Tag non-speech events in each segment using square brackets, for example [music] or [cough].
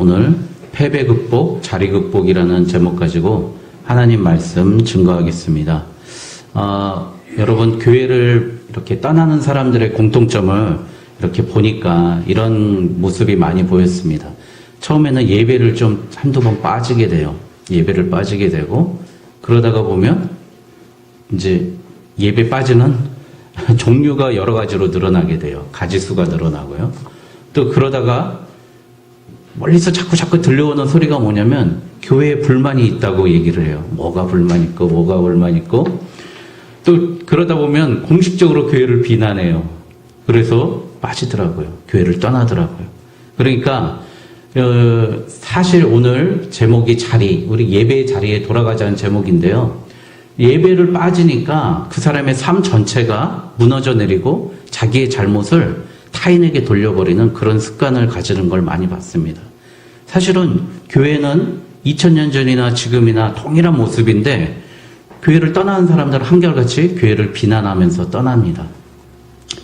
오늘 패배 극복, 자리 극복이라는 제목 가지고 하나님 말씀 증거하겠습니다. 어, 여러분 교회를 이렇게 떠나는 사람들의 공통점을 이렇게 보니까 이런 모습이 많이 보였습니다. 처음에는 예배를 좀 한두 번 빠지게 돼요. 예배를 빠지게 되고 그러다가 보면 이제 예배 빠지는 [laughs] 종류가 여러 가지로 늘어나게 돼요. 가지수가 늘어나고요. 또 그러다가 멀리서 자꾸 자꾸 들려오는 소리가 뭐냐면 교회에 불만이 있다고 얘기를 해요. 뭐가 불만 있고 뭐가 불만 있고 또 그러다 보면 공식적으로 교회를 비난해요. 그래서 빠지더라고요. 교회를 떠나더라고요. 그러니까 어, 사실 오늘 제목이 자리, 우리 예배 자리에 돌아가자는 제목인데요. 예배를 빠지니까 그 사람의 삶 전체가 무너져 내리고 자기의 잘못을 타인에게 돌려버리는 그런 습관을 가지는 걸 많이 봤습니다. 사실은 교회는 2000년 전이나 지금이나 동일한 모습인데 교회를 떠나는 사람들은 한결같이 교회를 비난하면서 떠납니다.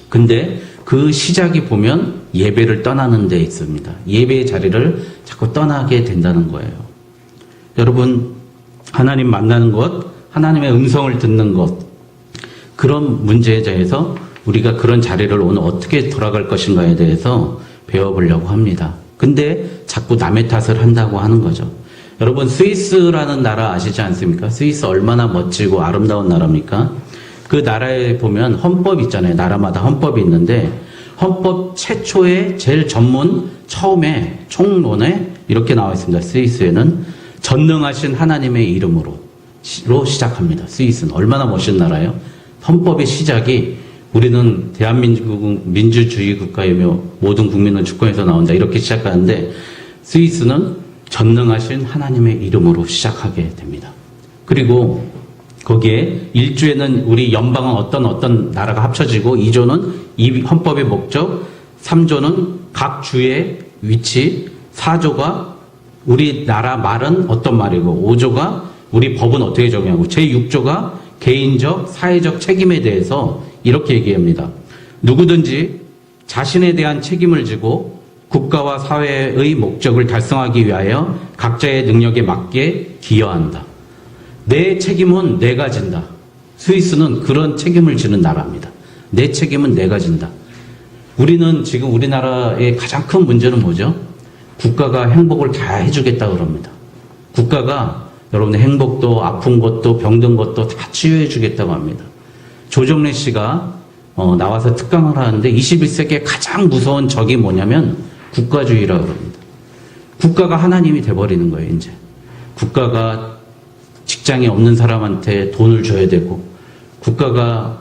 근데 그 시작이 보면 예배를 떠나는 데 있습니다. 예배의 자리를 자꾸 떠나게 된다는 거예요. 여러분, 하나님 만나는 것, 하나님의 음성을 듣는 것, 그런 문제에 대해서 우리가 그런 자리를 오늘 어떻게 돌아갈 것인가에 대해서 배워보려고 합니다. 근데 자꾸 남의 탓을 한다고 하는 거죠. 여러분, 스위스라는 나라 아시지 않습니까? 스위스 얼마나 멋지고 아름다운 나라입니까? 그 나라에 보면 헌법 있잖아요. 나라마다 헌법이 있는데 헌법 최초의 제일 전문 처음에 총론에 이렇게 나와 있습니다. 스위스에는 전능하신 하나님의 이름으로 로 시작합니다. 스위스는 얼마나 멋진 나라예요. 헌법의 시작이 우리는 대한민국 민주주의 국가이며 모든 국민은 주권에서 나온다 이렇게 시작하는데 스위스는 전능하신 하나님의 이름으로 시작하게 됩니다. 그리고 거기에 1조에는 우리 연방은 어떤 어떤 나라가 합쳐지고 2조는 이 헌법의 목적, 3조는 각 주의 위치, 4조가 우리나라 말은 어떤 말이고 5조가 우리 법은 어떻게 정의하고 제6조가 개인적, 사회적 책임에 대해서 이렇게 얘기합니다. 누구든지 자신에 대한 책임을 지고 국가와 사회의 목적을 달성하기 위하여 각자의 능력에 맞게 기여한다. 내 책임은 내가 진다. 스위스는 그런 책임을 지는 나라입니다. 내 책임은 내가 진다. 우리는 지금 우리나라의 가장 큰 문제는 뭐죠? 국가가 행복을 다 해주겠다 그럽니다. 국가가 여러분의 행복도 아픈 것도 병든 것도 다 치유해 주겠다고 합니다. 조정래 씨가 어, 나와서 특강을 하는데 21세기의 가장 무서운 적이 뭐냐면 국가주의라고 그럽니다. 국가가 하나님이 돼버리는 거예요, 이제. 국가가 직장이 없는 사람한테 돈을 줘야 되고, 국가가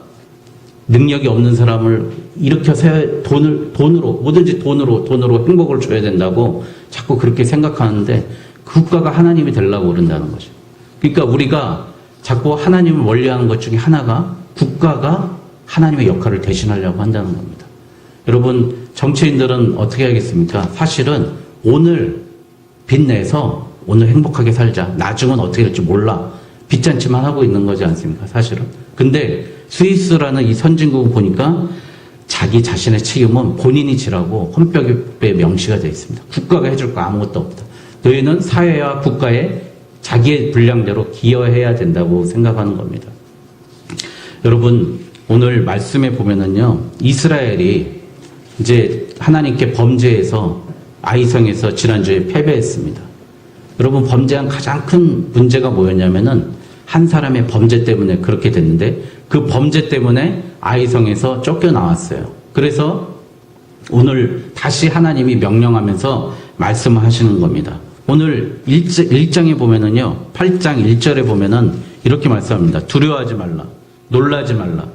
능력이 없는 사람을 일으켜 세 돈을 돈으로 뭐든지 돈으로 돈으로 행복을 줘야 된다고 자꾸 그렇게 생각하는데 국가가 하나님이 되려고 그런다는 거죠. 그러니까 우리가 자꾸 하나님을 원리하는 것 중에 하나가 국가가 하나님의 역할을 대신하려고 한다는 겁니다. 여러분 정치인들은 어떻게 하겠습니까? 사실은 오늘 빚내서 오늘 행복하게 살자. 나중은 어떻게 될지 몰라. 빚잔치만 하고 있는 거지 않습니까? 사실은. 근데 스위스라는 이 선진국을 보니까 자기 자신의 책임은 본인이 지라고 헌법에 명시가 되어 있습니다. 국가가 해줄 거 아무것도 없다. 너희는 사회와 국가에 자기의 분량대로 기여해야 된다고 생각하는 겁니다. 여러분, 오늘 말씀에 보면은요, 이스라엘이 이제 하나님께 범죄해서 아이성에서 지난주에 패배했습니다. 여러분, 범죄한 가장 큰 문제가 뭐였냐면은 한 사람의 범죄 때문에 그렇게 됐는데 그 범죄 때문에 아이성에서 쫓겨 나왔어요. 그래서 오늘 다시 하나님이 명령하면서 말씀하시는 겁니다. 오늘 1장에 보면은요, 8장 1절에 보면은 이렇게 말씀합니다. 두려워하지 말라. 놀라지 말라.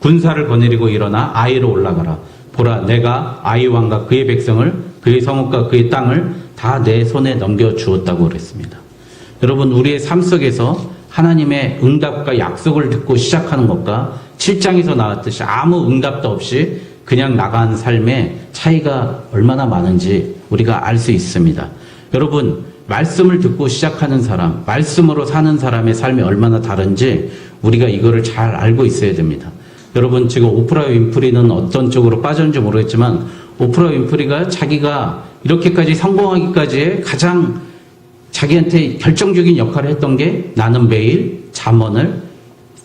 군사를 거느리고 일어나 아이로 올라가라. 보라, 내가 아이 왕과 그의 백성을 그의 성읍과 그의 땅을 다 내 손에 넘겨 주었다고 그랬습니다. 여러분, 우리의 삶 속에서 하나님의 응답과 약속을 듣고 시작하는 것과 7장에서 나왔듯이 아무 응답도 없이 그냥 나간 삶의 차이가 얼마나 많은지 우리가 알 수 있습니다. 여러분, 말씀을 듣고 시작하는 사람, 말씀으로 사는 사람의 삶이 얼마나 다른지 우리가 이거를 잘 알고 있어야 됩니다. 여러분, 지금 오프라 윈프리는 어떤 쪽으로 빠졌는지 모르겠지만 오프라 윈프리가 자기가 이렇게까지 성공하기까지의 가장 자기한테 결정적인 역할을 했던 게 나는 매일 잠언을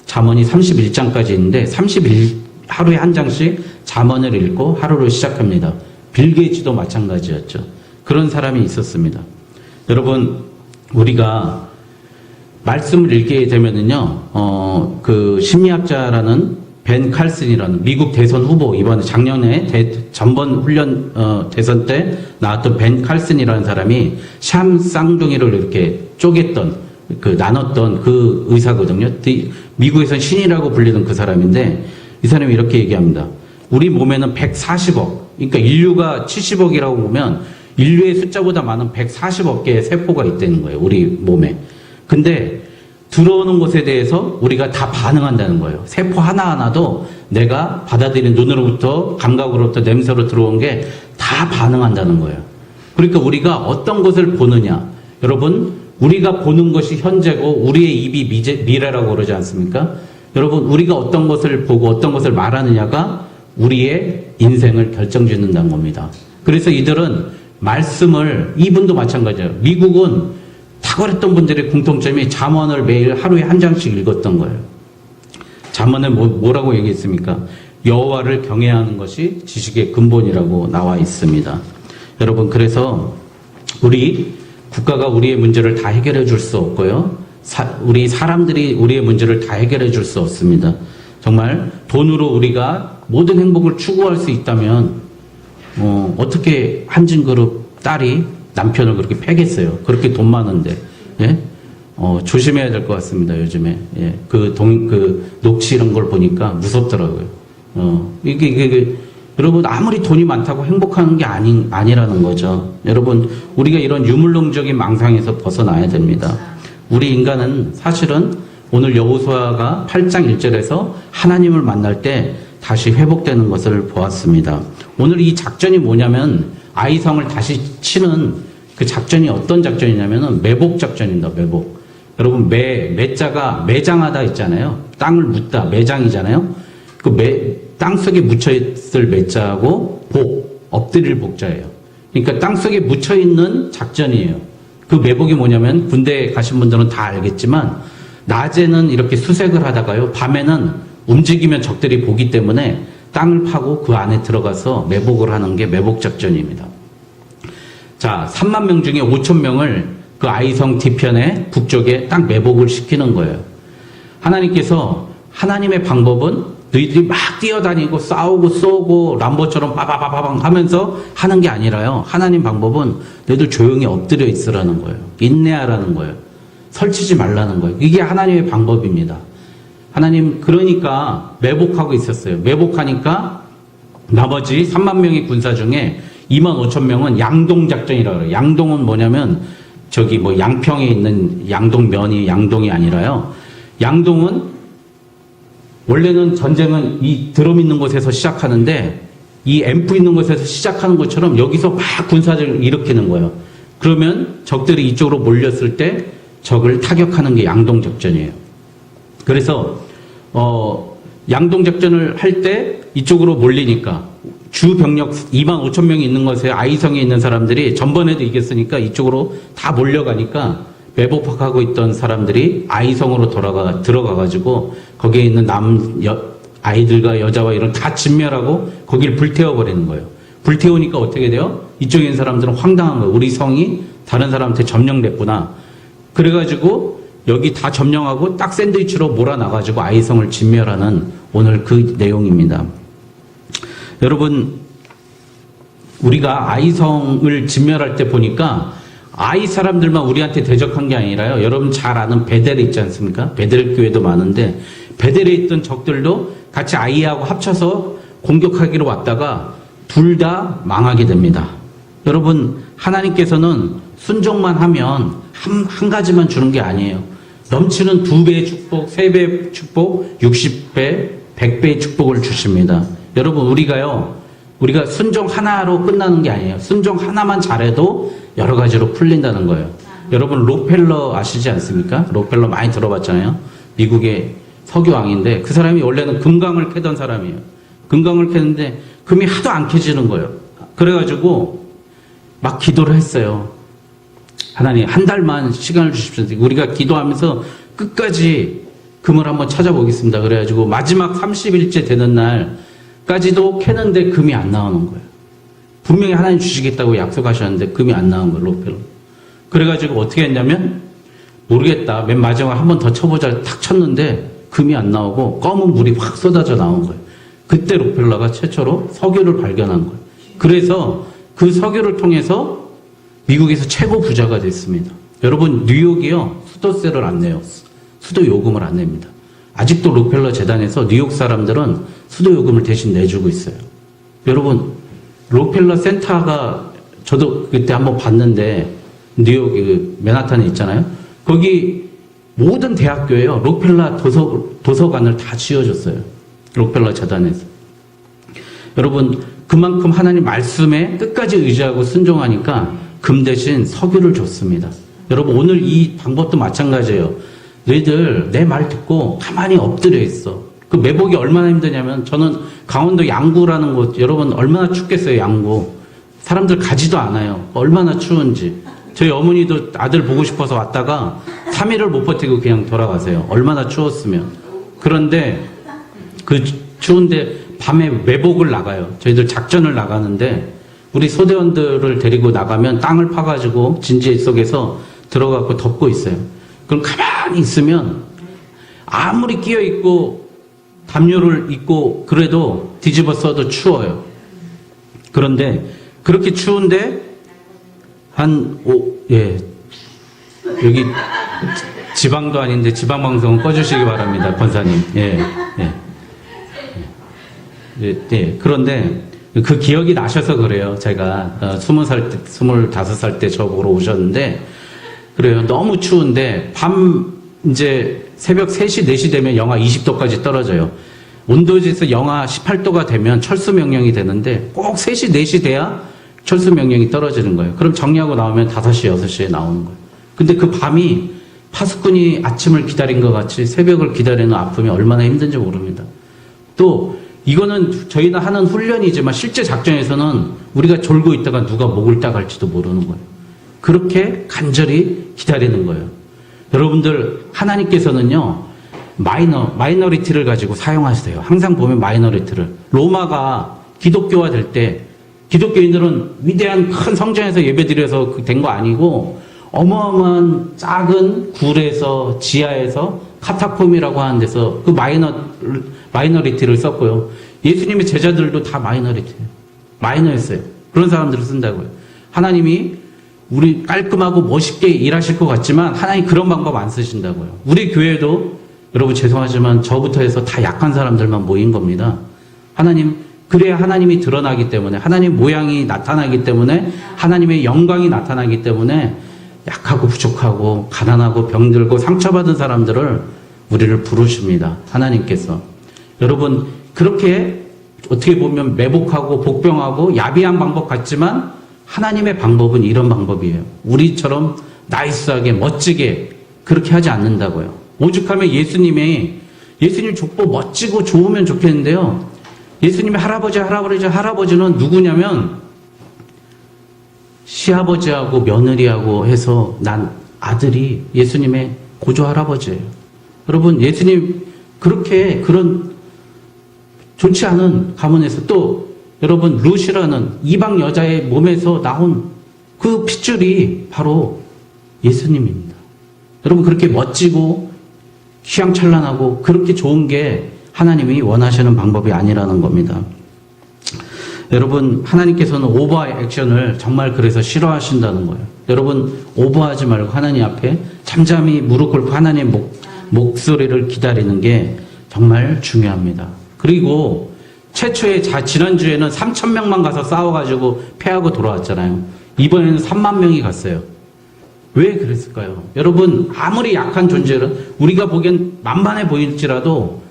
잠언이 31장까지 있는데 31 하루에 한 장씩 잠언을 읽고 하루를 시작합니다. 빌 게이츠도 마찬가지였죠. 그런 사람이 있었습니다. 여러분 우리가 말씀을 읽게 되면은요, 어, 그 심리학자라는 벤 칼슨이라는 미국 대선 후보 이번에 작년에 대, 전번 훈련 어, 대선 때 나왔던 벤 칼슨이라는 사람이 샴 쌍둥이를 이렇게 쪼갰던 그 나눴던 그 의사거든요. 디- 미국에서 신이라고 불리는 그 사람인데 이 사람이 이렇게 얘기합니다. 우리 몸에는 140억, 그러니까 인류가 70억이라고 보면 인류의 숫자보다 많은 140억 개의 세포가 있다는 거예요. 우리 몸에. 근데 들어오는 것에 대해서 우리가 다 반응한다는 거예요. 세포 하나하나도 내가 받아들인 눈으로부터 감각으로부터 냄새로 들어온 게 다 반응한다는 거예요. 그러니까 우리가 어떤 것을 보느냐. 여러분, 우리가 보는 것이 현재고 우리의 입이 미제, 미래라고 그러지 않습니까? 여러분, 우리가 어떤 것을 보고 어떤 것을 말하느냐가 우리의 인생을 결정짓는다는 겁니다. 그래서 이들은 말씀을, 이분도 마찬가지예요. 미국은 탁월했던 분들의 공통점이 잠언을 매일 하루에 한 장씩 읽었던 거예요. 잠언에 뭐, 뭐라고 얘기했습니까? 여호와를 경외 하는 것이 지식의 근본이라고 나와 있습니다. 여러분 그래서 우리 국가가 우리의 문제를 다 해결해 줄 수 없고요. 사- 우리 사람들이 우리의 문제를 다 해결해 줄 수 없습니다. 정말 돈으로 우리가 모든 행복을 추구할 수 있다면 어, 어떻게 한진그룹 딸이 남편을 그렇게 패겠어요? 그렇게 돈 많은데, 예? 어, 조심해야 될 것 같습니다, 요즘에. 예. 그 동, 그 녹취 이런 걸 보니까 무섭더라고요. 어, 이게, 이게, 이게 여러분, 아무리 돈이 많다고 행복한 게 아니, 아니라는 거죠. 여러분, 우리가 이런 유물론적인 망상에서 벗어나야 됩니다. 우리 인간은 사실은 오늘 여호수아가 8장 1절에서 하나님을 만날 때 다시 회복되는 것을 보았습니다. 오늘 이 작전이 뭐냐면 아이성을 다시 치는 그 작전이 어떤 작전이냐면은 매복 작전입니다. 매복. 여러분 매 매자가 매장하다 있잖아요. 땅을 묻다 매장이잖아요. 그 매 땅 속에 묻혀 있을 매자하고 복 엎드릴 복자예요. 그러니까 땅 속에 묻혀 있는 작전이에요. 그 매복이 뭐냐면 군대 가신 분들은 다 알겠지만 낮에는 이렇게 수색을 하다가요. 밤에는 움직이면 적들이 보기 때문에 땅을 파고 그 안에 들어가서 매복을 하는 게 매복 작전입니다. 자, 3만 명 중에 5천 명을 그 아이성 뒤편에 북쪽에 딱 매복을 시키는 거예요. 하나님께서 하나님의 방법은 너희들이 막 뛰어다니고 싸우고 쏘고 람보처럼 빠바바바방 하면서 하는 게 아니라요. 하나님 방법은 너희들 조용히 엎드려 있으라는 거예요. 인내하라는 거예요. 설치지 말라는 거예요. 이게 하나님의 방법입니다. 하나님 그러니까 매복하고 있었어요. 매복하니까 나머지 3만 명의 군사 중에 2만 5천 명은 양동 작전이라고 그래요. 양동은 뭐냐면 저기 뭐 양평에 있는 양동면이 양동이 아니라요. 양동은 원래는 전쟁은 이 드럼 있는 곳에서 시작하는데 이 앰프 있는 곳에서 시작하는 것처럼 여기서 막 군사를 일으키는 거예요. 그러면 적들이 이쪽으로 몰렸을 때 적을 타격하는 게 양동 작전이에요. 그래서 어 양동 작전을 할 때 이쪽으로 몰리니까 주 병력 2만 5천 명이 있는 것에 아이성에 있는 사람들이 전번에도 이겼으니까 이쪽으로 다 몰려가니까 매복하고 있던 사람들이 아이성으로 돌아가 들어가 가지고 거기에 있는 남 여, 아이들과 여자와 이런 다 진멸하고 거기를 불태워 버리는 거예요. 불태우니까 어떻게 돼요? 이쪽에 있는 사람들은 황당한 거예요. 우리 성이 다른 사람한테 점령됐구나. 그래가지고 여기 다 점령하고 딱 샌드위치로 몰아나가지고 아이성을 진멸하는 오늘 그 내용입니다. 여러분, 우리가 아이성을 진멸할 때 보니까 아이 사람들만 우리한테 대적한 게 아니라요. 여러분 잘 아는 베델 있지 않습니까? 베델 교회도 많은데 베델에 있던 적들도 같이 아이하고 합쳐서 공격하기로 왔다가 둘 다 망하게 됩니다. 여러분 하나님께서는 순종만 하면 한, 한 가지만 주는 게 아니에요. 넘치는 두 배의 축복, 세 배의 축복, 60배, 100배의 축복을 주십니다. 여러분 우리가요. 우리가 순종 하나로 끝나는 게 아니에요. 순종 하나만 잘해도 여러 가지로 풀린다는 거예요. 여러분 록펠러 아시지 않습니까? 록펠러 많이 들어봤잖아요. 미국의 석유왕인데 그 사람이 원래는 금강을 캐던 사람이에요. 금강을 캐는데 금이 하도 안 캐지는 거예요. 그래가지고 막 기도를 했어요. 하나님 한 달만 시간을 주십시오. 우리가 기도하면서 끝까지 금을 한번 찾아보겠습니다. 그래가지고 마지막 30일째 되는 날 까지도 캐는데 금이 안 나오는 거예요. 분명히 하나님 주시겠다고 약속하셨는데 금이 안 나온 거예요. 로펠로. 그래가지고 어떻게 했냐면 모르겠다. 맨 마지막에 한 번 더 쳐보자. 탁 쳤는데 금이 안 나오고 검은 물이 확 쏟아져 나온 거예요. 그때 로펠러가 최초로 석유를 발견한 거예요. 그래서 그 석유를 통해서 미국에서 최고 부자가 됐습니다. 여러분 뉴욕이요 수도세를 안 내요. 수도 요금을 안 냅니다. 아직도 록펠러 재단에서 뉴욕 사람들은 수도 요금을 대신 내주고 있어요. 여러분 록펠러 센터가 저도 그때 한번 봤는데 뉴욕 그 맨하탄에 있잖아요. 거기 모든 대학교에요 록펠러 도서 도서관을 다 지어줬어요. 록펠러 재단에서. 여러분 그만큼 하나님 말씀에 끝까지 의지하고 순종하니까 금 대신 석유를 줬습니다. 여러분 오늘 이 방법도 마찬가지예요. 너희들 내 말 듣고 가만히 엎드려 있어. 그 매복이 얼마나 힘드냐면 저는 강원도 양구라는 곳 여러분 얼마나 춥겠어요 양구. 사람들 가지도 않아요. 얼마나 추운지. 저희 어머니도 아들 보고 싶어서 왔다가 3일을 못 버티고 그냥 돌아가세요. 얼마나 추웠으면. 그런데 그 추운데 밤에 매복을 나가요. 저희들 작전을 나가는데 우리 소대원들을 데리고 나가면 땅을 파가지고 진지 속에서 들어가고 덮고 있어요. 그럼 가만히 있으면 아무리 끼어 있고 담요를 입고 그래도 뒤집어 써도 추워요. 그런데 그렇게 추운데 한 오, 예. 여기 지방도 아닌데 지방 방송은 꺼주시기 바랍니다, 권사님. 예, 예. 예, 예. 그런데 그 기억이 나셔서 그래요. 제가 어, 스무 살 때, 스물다섯 살때 저 보러 오셨는데 그래요. 너무 추운데 밤 이제 새벽 3시, 4시 되면 영하 20도까지 떨어져요. 온도에서 영하 18도가 되면 철수 명령이 되는데 꼭 3시, 4시 돼야 철수 명령이 떨어지는 거예요. 그럼 정리하고 나오면 5시, 6시에 나오는 거예요. 근데 그 밤이 파수꾼이 아침을 기다린 것 같이 새벽을 기다리는 아픔이 얼마나 힘든지 모릅니다. 또 이거는 저희가 하는 훈련이지만 실제 작전에서는 우리가 졸고 있다가 누가 목을 따갈지도 모르는 거예요. 그렇게 간절히 기다리는 거예요. 여러분들 하나님께서는요 마이너 마이너리티를 가지고 사용하세요. 항상 보면 마이너리티를 로마가 기독교화 될 때 기독교인들은 위대한 큰 성전에서 예배드려서 된 거 아니고 어마어마한 작은 굴에서 지하에서 카타콤이라고 하는 데서 그 마이너 마이너리티를 썼고요. 예수님의 제자들도 다 마이너리티예요. 마이너였어요. 그런 사람들을 쓴다고요. 하나님이 우리 깔끔하고 멋있게 일하실 것 같지만 하나님 그런 방법 안 쓰신다고요. 우리 교회도 여러분 죄송하지만 저부터 해서 다 약한 사람들만 모인 겁니다. 하나님 그래야 하나님이 드러나기 때문에 하나님 모양이 나타나기 때문에 하나님의 영광이 나타나기 때문에 약하고 부족하고 가난하고 병들고 상처받은 사람들을 우리를 부르십니다. 하나님께서 여러분 그렇게 어떻게 보면 매복하고 복병하고 야비한 방법 같지만 하나님의 방법은 이런 방법이에요. 우리처럼 나이스하게 멋지게 그렇게 하지 않는다고요. 오죽하면 예수님의 예수님 족보 멋지고 좋으면 좋겠는데요. 예수님의 할아버지 할아버지 할아버지는 누구냐면 시아버지하고 며느리하고 해서 난 아들이 예수님의 고조 할아버지예요. 여러분 예수님 그렇게 그런 좋지 않은 가문에서 또 여러분 루시라는 이방 여자의 몸에서 나온 그 핏줄이 바로 예수님입니다. 여러분 그렇게 멋지고 휘황찬란하고 그렇게 좋은 게 하나님이 원하시는 방법이 아니라는 겁니다. 여러분 하나님께서는 오버 액션을 정말 그래서 싫어하신다는 거예요. 여러분 오버하지 말고 하나님 앞에 잠잠히 무릎 꿇고 하나님의 목, 목소리를 기다리는 게 정말 중요합니다. 그리고 최초에 자, 지난주에는 3천 명만 가서 싸워가지고 패하고 돌아왔잖아요. 이번에는 3만 명이 갔어요. 왜 그랬을까요? 여러분 아무리 약한 존재를 우리가 보기엔 만만해 보일지라도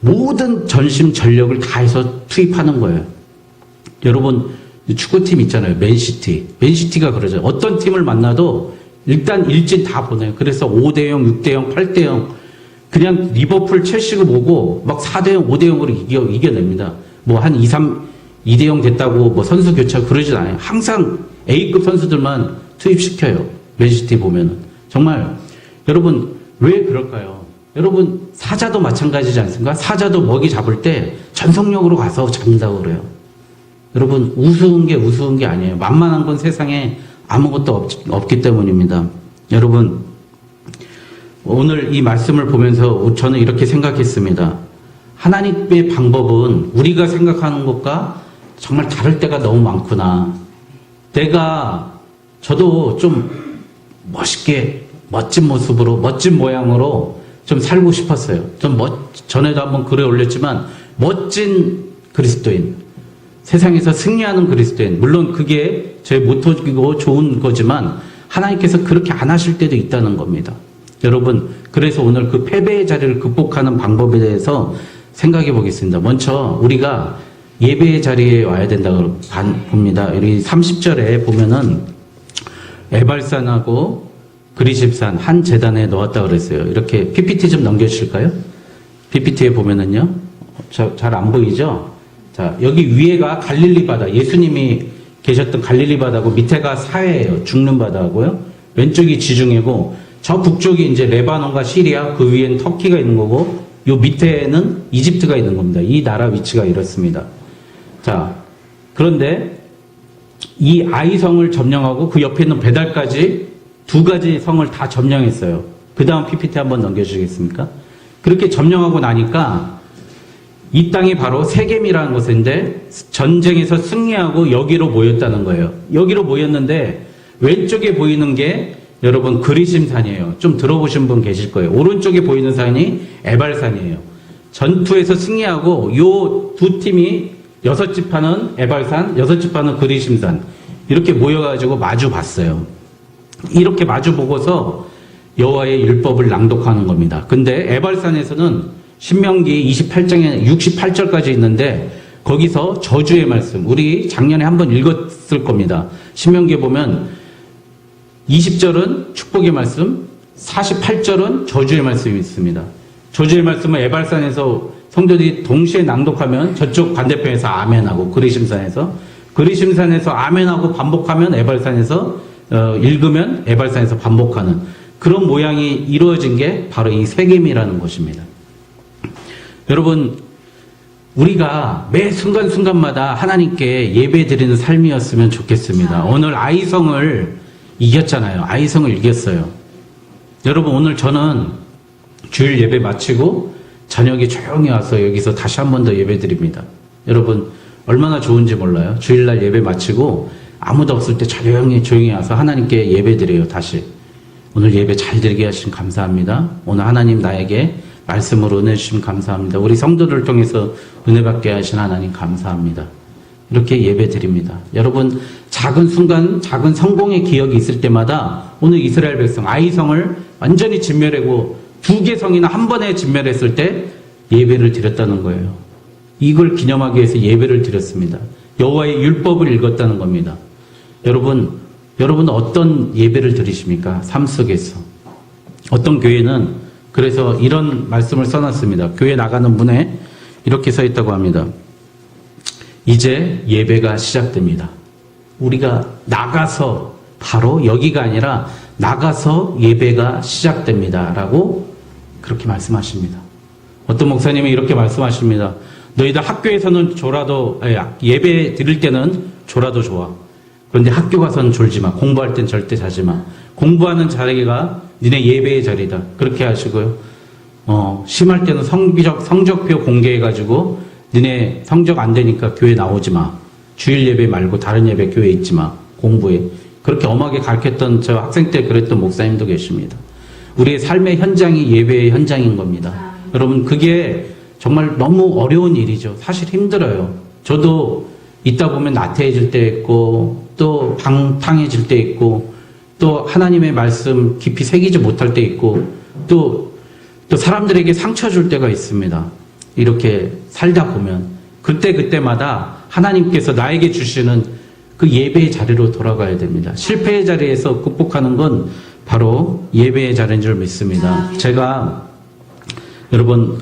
모든 전심 전력을 다해서 투입하는 거예요. 여러분 축구팀 있잖아요. 맨시티. 맨시티가 그러죠. 어떤 팀을 만나도 일단 일진 다 보내요. 그래서 5대0, 6대0, 8대0 그냥 리버풀 첼시가 보고 막 4대0, 5대0으로 이겨, 이겨냅니다. 뭐 한 2, 3, 이대영 됐다고 뭐 선수 교체 그러진 않아요. 항상 A급 선수들만 투입시켜요. 맨시티 보면은. 정말 여러분 왜 그럴까요? 여러분 사자도 마찬가지지 않습니까? 사자도 먹이 잡을 때 전속력으로 가서 잡는다고 그래요. 여러분 우스운 게 우스운 게 아니에요. 만만한 건 세상에 아무것도 없, 없기 때문입니다. 여러분 오늘 이 말씀을 보면서 저는 이렇게 생각했습니다. 하나님의 방법은 우리가 생각하는 것과 정말 다를 때가 너무 많구나. 내가 저도 좀 멋있게 멋진 모습으로 멋진 모양으로 좀 살고 싶었어요. 좀 멋, 전에도 한번 글에 올렸지만 멋진 그리스도인. 세상에서 승리하는 그리스도인. 물론 그게 제 모토이고 좋은 거지만 하나님께서 그렇게 안 하실 때도 있다는 겁니다. 여러분, 그래서 오늘 그 패배의 자리를 극복하는 방법에 대해서 생각해 보겠습니다. 먼저 우리가 예배의 자리에 와야 된다고 반- 봅니다. 여기 30절에 보면은 에발산하고 그리십산 한 재단에 넣었다 그랬어요. 이렇게 PPT 좀 넘겨주실까요? PPT에 보면은요. 잘 안 보이죠? 자, 여기 위에가 갈릴리 바다. 예수님이 계셨던 갈릴리 바다고 밑에가 사해예요. 죽는 바다고요. 왼쪽이 지중해고 저 북쪽이 이제 레바논과 시리아 그 위엔 터키가 있는 거고 요 밑에는 이집트가 있는 겁니다. 이 나라 위치가 이렇습니다. 자, 그런데 이 아이성을 점령하고 그 옆에 있는 배달까지 두 가지 성을 다 점령했어요. 그 다음 PPT 한번 넘겨주시겠습니까? 그렇게 점령하고 나니까 이 땅이 바로 세겜이라는 곳인데 전쟁에서 승리하고 여기로 모였다는 거예요. 여기로 모였는데 왼쪽에 보이는 게 여러분 그리심산이에요. 좀 들어보신 분 계실 거예요. 오른쪽에 보이는 산이 에발산이에요. 전투에서 승리하고 요 두 팀이 여섯 지파는 에발산, 여섯 지파는 그리심산 이렇게 모여가지고 마주 봤어요. 이렇게 마주 보고서 여호와의 율법을 낭독하는 겁니다. 근데 에발산에서는 신명기 28장에 68절까지 있는데 거기서 저주의 말씀 우리 작년에 한번 읽었을 겁니다. 신명기에 보면 20절은 축복의 말씀, 48절은 저주의 말씀이 있습니다. 저주의 말씀은 에발산에서 성도들이 동시에 낭독하면 저쪽 반대편에서 아멘하고 그리심산에서 그리심산에서 아멘하고 반복하면 에발산에서 어, 읽으면 에발산에서 반복하는 그런 모양이 이루어진 게 바로 이 세겜이라는 것입니다. 여러분 우리가 매 순간순간마다 하나님께 예배 드리는 삶이었으면 좋겠습니다. 오늘 아이성을 이겼잖아요. 아이성을 이겼어요. 여러분 오늘 저는 주일 예배 마치고 저녁에 조용히 와서 여기서 다시 한 번 더 예배 드립니다. 여러분 얼마나 좋은지 몰라요. 주일날 예배 마치고 아무도 없을 때 조용히 조용히 와서 하나님께 예배 드려요. 다시 오늘 예배 잘 드리게 하신 감사합니다. 오늘 하나님 나에게 말씀으로 은혜 주심 감사합니다. 우리 성도들을 통해서 은혜 받게 하신 하나님 감사합니다. 이렇게 예배 드립니다. 여러분, 작은 순간, 작은 성공의 기억이 있을 때마다 오늘 이스라엘 백성 아이성을 완전히 진멸하고 두 개 성이나 한 번에 진멸했을 때 예배를 드렸다는 거예요. 이걸 기념하기 위해서 예배를 드렸습니다. 여호와의 율법을 읽었다는 겁니다. 여러분, 여러분 어떤 예배를 드리십니까? 삶 속에서. 어떤 교회는 그래서 이런 말씀을 써놨습니다. 교회 나가는 문에 이렇게 써 있다고 합니다. 이제 예배가 시작됩니다. 우리가 나가서 바로 여기가 아니라 나가서 예배가 시작됩니다. 라고 그렇게 말씀하십니다. 어떤 목사님이 이렇게 말씀하십니다. 너희들 학교에서는 졸아도, 아니, 예배 드릴 때는 졸아도 좋아. 그런데 학교 가서는 졸지 마. 공부할 땐 절대 자지 마. 공부하는 자리가 니네 예배의 자리다. 그렇게 하시고요. 어, 심할 때는 성적, 성적표 공개해가지고 니네 성적 안 되니까 교회 나오지 마. 주일 예배 말고 다른 예배 교회 있지 마. 공부해. 그렇게 엄하게 가르쳤던 저 학생 때 그랬던 목사님도 계십니다. 우리의 삶의 현장이 예배의 현장인 겁니다. 여러분, 그게 정말 너무 어려운 일이죠. 사실 힘들어요. 저도 있다 보면 나태해질 때 있고, 또 방탕해질 때 있고, 또 하나님의 말씀 깊이 새기지 못할 때 있고, 또, 또 사람들에게 상처 줄 때가 있습니다. 이렇게 살다 보면. 그때 그때마다 하나님께서 나에게 주시는 그 예배의 자리로 돌아가야 됩니다. 실패의 자리에서 극복하는 건 바로 예배의 자리인 줄 믿습니다. 제가 여러분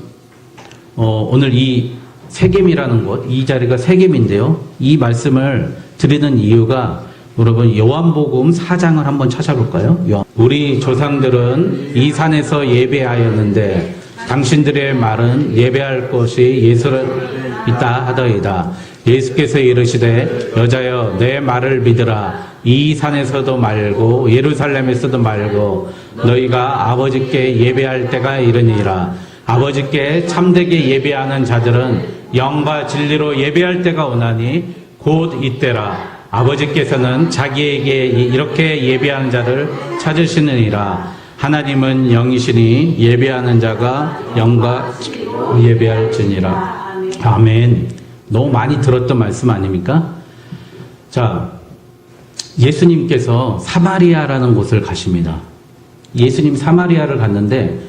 어, 오늘 이 세겜이라는 곳, 이 자리가 세겜인데요. 이 말씀을 드리는 이유가 여러분 요한복음 4장을 한번 찾아볼까요? 요- 우리 조상들은 이 산에서 예배하였는데 당신들의 말은 예배할 것이 예수를 있다 하더이다. 예수께서 이르시되 여자여 내 말을 믿으라. 이 산에서도 말고 예루살렘에서도 말고 너희가 아버지께 예배할 때가 이르니라. 아버지께 참되게 예배하는 자들은 영과 진리로 예배할 때가 오나니 곧 이때라. 아버지께서는 자기에게 이렇게 예배하는 자를 찾으시느니라. 하나님은 영이시니 예배하는 자가 영과 예배할지니라. 아멘. 너무 많이 들었던 말씀 아닙니까? 자, 예수님께서 사마리아라는 곳을 가십니다. 예수님 사마리아를 갔는데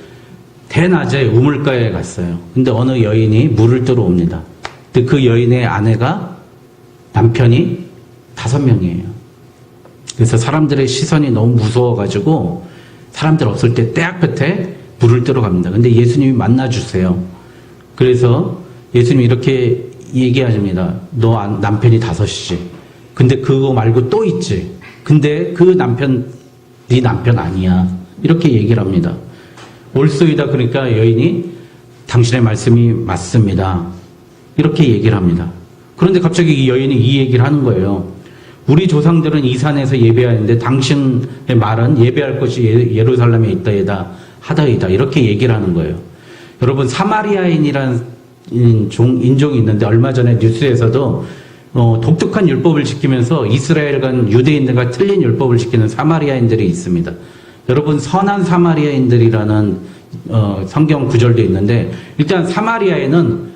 대낮에 우물가에 갔어요. 근데 어느 여인이 물을 뜨러 옵니다. 근데 그 여인의 아내가 남편이 다섯 명이에요. 그래서 사람들의 시선이 너무 무서워가지고 사람들 없을 때 떼약 끝에 물을 뜨러 갑니다. 근데 예수님이 만나주세요. 그래서 예수님이 이렇게 얘기하십니다. 너 안- 남편이 다섯이지. 근데 그거 말고 또 있지. 근데 그 남편, 네 남편 아니야. 이렇게 얘기를 합니다. 올소이다 그러니까 여인이 당신의 말씀이 맞습니다. 이렇게 얘기를 합니다. 그런데 갑자기 이 여인이 이 얘기를 하는 거예요. 우리 조상들은 이 산에서 예배하는데 당신의 말은 예배할 것이 예- 예루살렘에 있다이다 하다이다 이렇게 얘기를 하는 거예요. 여러분 사마리아인이라는 인- 종- 인종이 있는데 얼마 전에 뉴스에서도 어, 독특한 율법을 지키면서 이스라엘과 유대인들과 틀린 율법을 지키는 사마리아인들이 있습니다. 여러분 선한 사마리아인들이라는 어, 성경 구절도 있는데 일단 사마리아에는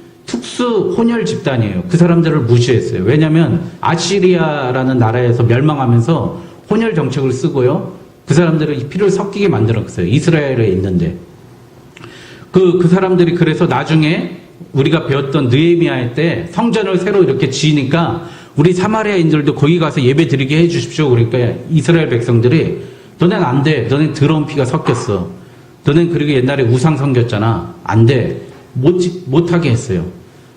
특수 혼혈 집단이에요. 그 사람들을 무시했어요. 왜냐하면 아시리아라는 나라에서 멸망하면서 혼혈 정책을 쓰고요. 그 사람들을 피를 섞이게 만들었어요. 이스라엘에 있는데 그, 그 사람들이 그래서 나중에 우리가 배웠던 느헤미야 때 성전을 새로 이렇게 지으니까 우리 사마리아인들도 거기 가서 예배 드리게 해 주십시오. 그러니까 이스라엘 백성들이 너넨 안 돼. 너넨 더러운 피가 섞였어. 너넨 그리고 옛날에 우상 섬겼잖아. 안 돼. 못, 지- 못하게 했어요.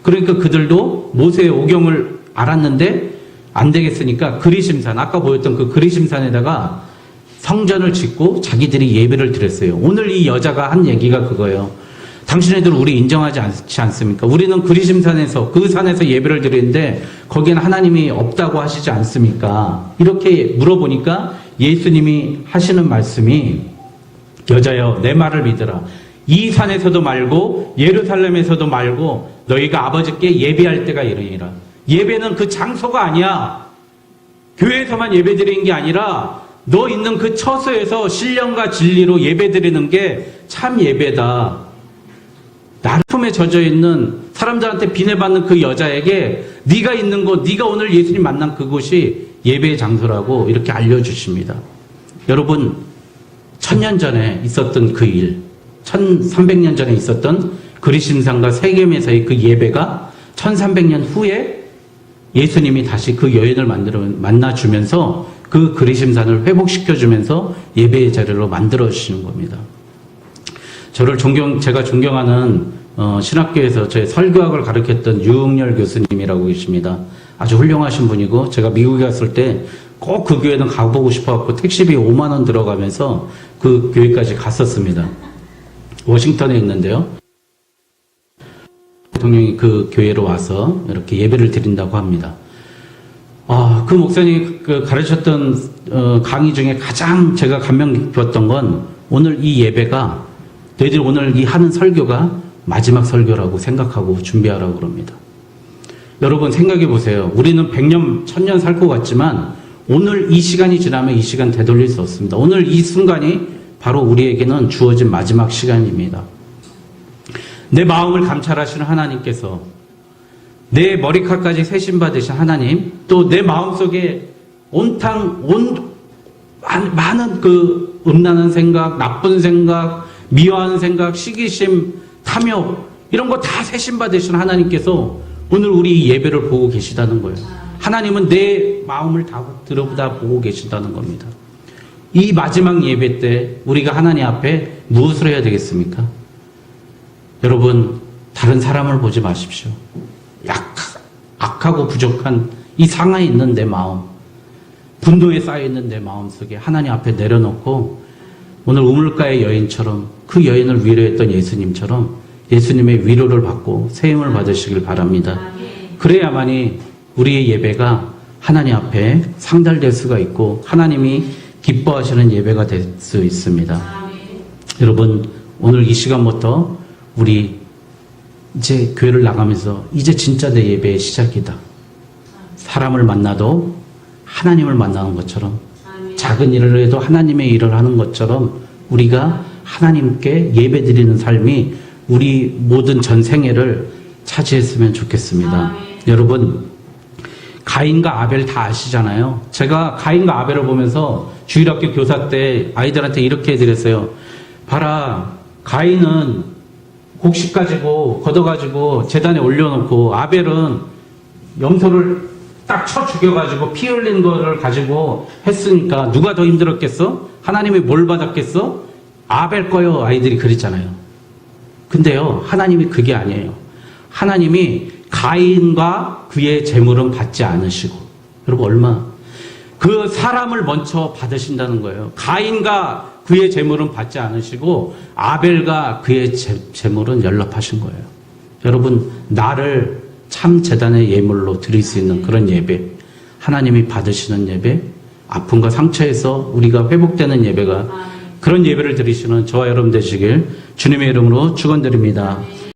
그러니까 그들도 모세의 오경을 알았는데 안 되겠으니까 그리심산, 아까 보였던 그 그리심산에다가 성전을 짓고 자기들이 예배를 드렸어요. 오늘 이 여자가 한 얘기가 그거예요. 당신네들 우리 인정하지 않지 않습니까? 우리는 그리심산에서 그 산에서 예배를 드리는데 거기는 하나님이 없다고 하시지 않습니까? 이렇게 물어보니까 예수님이 하시는 말씀이 여자여 내 말을 믿으라. 이 산에서도 말고 예루살렘에서도 말고 너희가 아버지께 예배할 때가 이르니라. 예배는 그 장소가 아니야. 교회에서만 예배 드리는 게 아니라 너 있는 그 처소에서 신령과 진리로 예배 드리는 게 참 예배다. 나름에 젖어 있는 사람들한테 비내받는 그 여자에게 네가 있는 곳, 네가 오늘 예수님 만난 그곳이 예배의 장소라고 이렇게 알려주십니다. 여러분 천년 전에 있었던 그 일, 1300년 전에 있었던 그리심산과 세겜에서의 그 예배가 1300년 후에 예수님이 다시 그 여인을 만들어 만나주면서 그 그리심산을 회복시켜주면서 예배의 자리로 만들어주시는 겁니다. 저를 존경, 제가 존경하는 어, 신학교에서 제 설교학을 가르쳤던 유흥열 교수님이라고 계십니다. 아주 훌륭하신 분이고 제가 미국에 갔을 때 꼭 그 교회는 가보고 싶어갖고 택시비 5만 원 들어가면서 그 교회까지 갔었습니다. 워싱턴에 있는데요. 대통령이 그 교회로 와서 이렇게 예배를 드린다고 합니다. 아, 그 목사님이 그 가르쳤던 어, 강의 중에 가장 제가 감명 깊었던 건 오늘 이 예배가 너희들 오늘 이 하는 설교가 마지막 설교라고 생각하고 준비하라고 그럽니다. 여러분 생각해 보세요. 우리는 100년, 1000년 살 것 같지만 오늘 이 시간이 지나면 이 시간 되돌릴 수 없습니다. 오늘 이 순간이 바로 우리에게는 주어진 마지막 시간입니다. 내 마음을 감찰하시는 하나님께서 내 머리카락까지 세신 받으신 하나님, 또 내 마음속에 온탕, 온, 많- 많은 그 음란한 생각, 나쁜 생각, 미워하는 생각, 시기심, 탐욕, 이런 거 다 세신 받으신 하나님께서 오늘 우리 이 예배를 보고 계시다는 거예요. 하나님은 내 마음을 다 들어보다 보고 계신다는 겁니다. 이 마지막 예배 때 우리가 하나님 앞에 무엇을 해야 되겠습니까? 여러분, 다른 사람을 보지 마십시오. 약, 악하고 부족한 이 상하에 있는 내 마음, 분노에 쌓여 있는 내 마음 속에 하나님 앞에 내려놓고 오늘 우물가의 여인처럼 그 여인을 위로했던 예수님처럼 예수님의 위로를 받고 세임을 받으시길 바랍니다. 그래야만이 우리의 예배가 하나님 앞에 상달될 수가 있고 하나님이 기뻐하시는 예배가 될 수 있습니다. 여러분 오늘 이 시간부터 우리 이제 교회를 나가면서 이제 진짜 내 예배의 시작이다. 사람을 만나도 하나님을 만나는 것처럼 작은 일을 해도 하나님의 일을 하는 것처럼 우리가 하나님께 예배 드리는 삶이 우리 모든 전 생애를 차지했으면 좋겠습니다. 여러분 가인과 아벨 다 아시잖아요. 제가 가인과 아벨을 보면서 주일학교 교사 때 아이들한테 이렇게 해드렸어요. 봐라, 가인은 곡식 가지고 걷어가지고 재단에 올려놓고 아벨은 염소를 딱 쳐 죽여가지고 피 흘린 거를 가지고 했으니까 누가 더 힘들었겠어? 하나님이 뭘 받았겠어? 아벨 거요 아이들이 그랬잖아요. 근데요 하나님이 그게 아니에요. 하나님이 가인과 그의 재물은 받지 않으시고 여러분 얼마 그 사람을 먼저 받으신다는 거예요. 가인과 그의 재물은 받지 않으시고 아벨과 그의 재, 재물은 연락하신 거예요. 여러분 나를 참 재단의 예물로 드릴 수 있는 그런 예배, 하나님이 받으시는 예배, 아픔과 상처에서 우리가 회복되는 예배가 그런 예배를 드리시는 저와 여러분 되시길 주님의 이름으로 축원드립니다.